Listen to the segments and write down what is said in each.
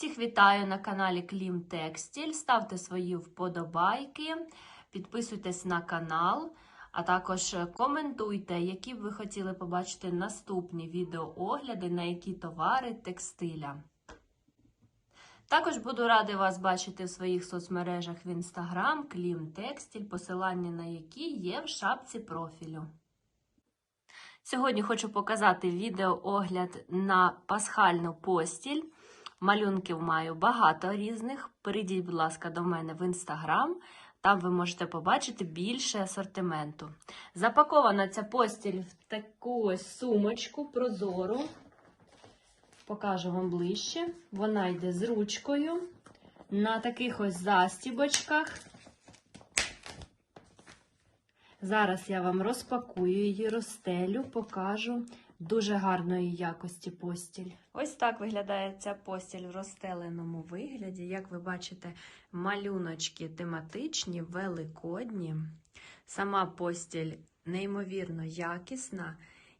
Всіх вітаю на каналі Клім Текстіль. Ставте свої вподобайки, підписуйтесь на канал, а також коментуйте, які б ви хотіли побачити наступні відеоогляди на які товари текстиля. Також буду радий вас бачити в своїх соцмережах в інстаграм Клім Текстіль, посилання на які є в шапці профілю. Сьогодні хочу показати відеоогляд на пасхальну постіль. Малюнків маю багато різних. Перейдіть, будь ласка, до мене в інстаграм. Там ви можете побачити більше асортименту. Запакована ця постіль в таку сумочку прозору. Покажу вам ближче. Вона йде з ручкою на таких ось застібочках. Зараз я вам розпакую її, розстелю, покажу дуже гарної якості постіль. Ось так виглядає ця постіль в розстеленому вигляді. Як ви бачите, малюночки тематичні, великодні. Сама постіль неймовірно якісна,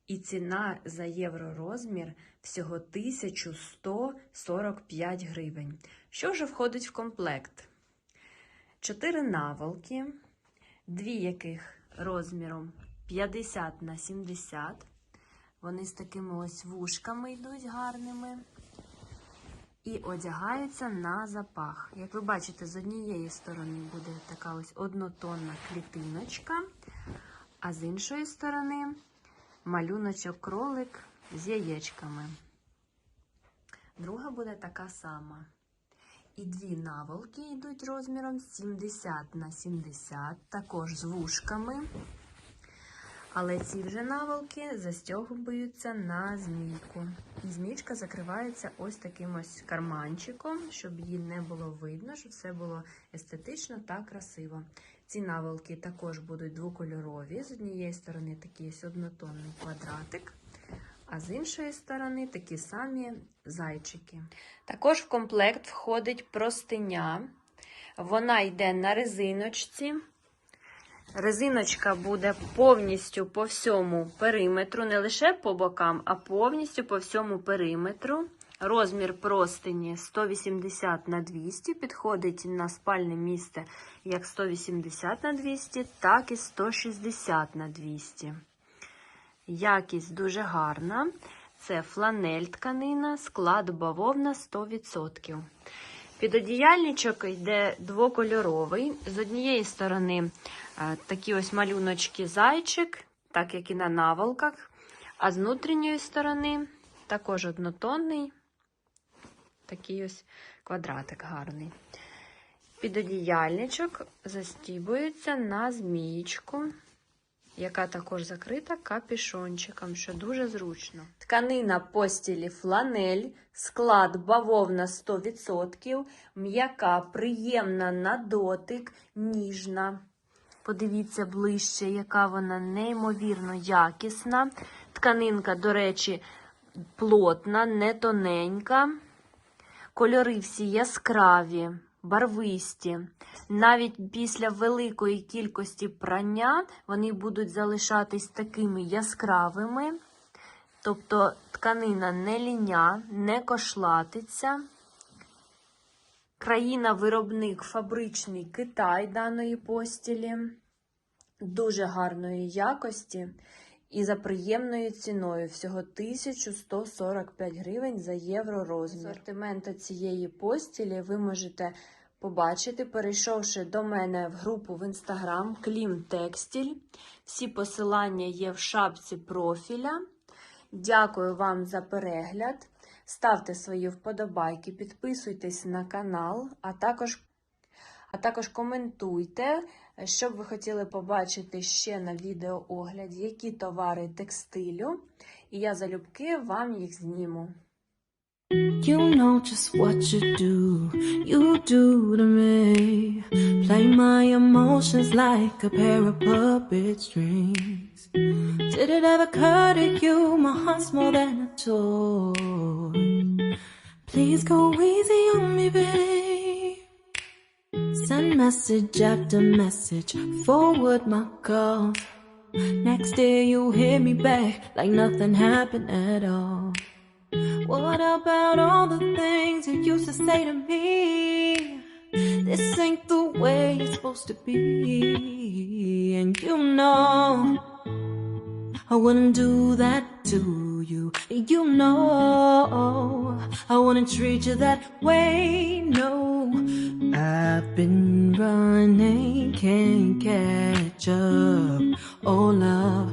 і ціна за євророзмір всього 1145 гривень. Що вже входить в комплект? Чотири наволки, дві яких розміром 50 на 70. Вони з такими ось вушками йдуть гарними. І одягаються на запах. Як ви бачите, з однієї сторони буде така ось однотонна клітиночка, а з іншої сторони малюночок кролик з яєчками. Друга буде така сама. І дві наволки йдуть розміром 70 на 70, також з вушками. Але ці вже наволки застягуються на змійку. І змійка закривається ось таким ось карманчиком, щоб її не було видно, щоб все було естетично та красиво. Ці наволки також будуть двокольорові. З однієї сторони такий однотонний квадратик, а з іншої сторони такі самі зайчики. Також в комплект входить простиня. Вона йде на резиночці. Резиночка буде повністю по всьому периметру, не лише по бокам, а повністю по всьому периметру. Розмір простині 180 на 200, підходить на спальне місце як 180 на 200, так і 160 на 200. Якість дуже гарна. Це фланель тканина, склад бавовна 100%. Підодіяльничок йде двокольоровий. З однієї сторони такі ось малюночки зайчик, так як і на наволках, а з внутрішньої сторони також однотонний, такий ось квадратик гарний. Підодіяльничок застібується на змієчку, яка також закрита капішончиком, що дуже зручно. Тканина постілі фланель, склад бавовна 100%, м'яка, приємна на дотик, ніжна. Подивіться ближче, яка вона неймовірно якісна. Тканинка, до речі, плотна, не тоненька. Кольори всі яскраві, барвисті. Навіть після великої кількості прання вони будуть залишатись такими яскравими. Тобто тканина не ліня, не кошлатиться. Країна-виробник фабричний Китай даної постілі, дуже гарної якості і за приємною ціною всього 1145 гривень за євро розмір. Асортименту цієї постілі ви можете побачити, перейшовши до мене в групу в інстаграм Клім Текстіль. Всі посилання є в шапці профіля. Дякую вам за перегляд. Ставте свої вподобайки, підписуйтесь на канал, а також, а також коментуйте, що б ви хотіли побачити ще на відеоогляді, які товари текстилю, і я залюбки вам їх зніму. You know just what you do, you do to me. Play my emotions like a pair of puppet strings. Did it ever occur to you my heart's more than a toy? Please go easy on me, babe. Message after message, forward my calls. Next day you hit me back like nothing happened at all. What about all the things you used to say to me? This ain't the way it's supposed to be. And you know, I wouldn't do that to you. You know, I wouldn't treat you that way. No, I've been can't catch up. Oh, love,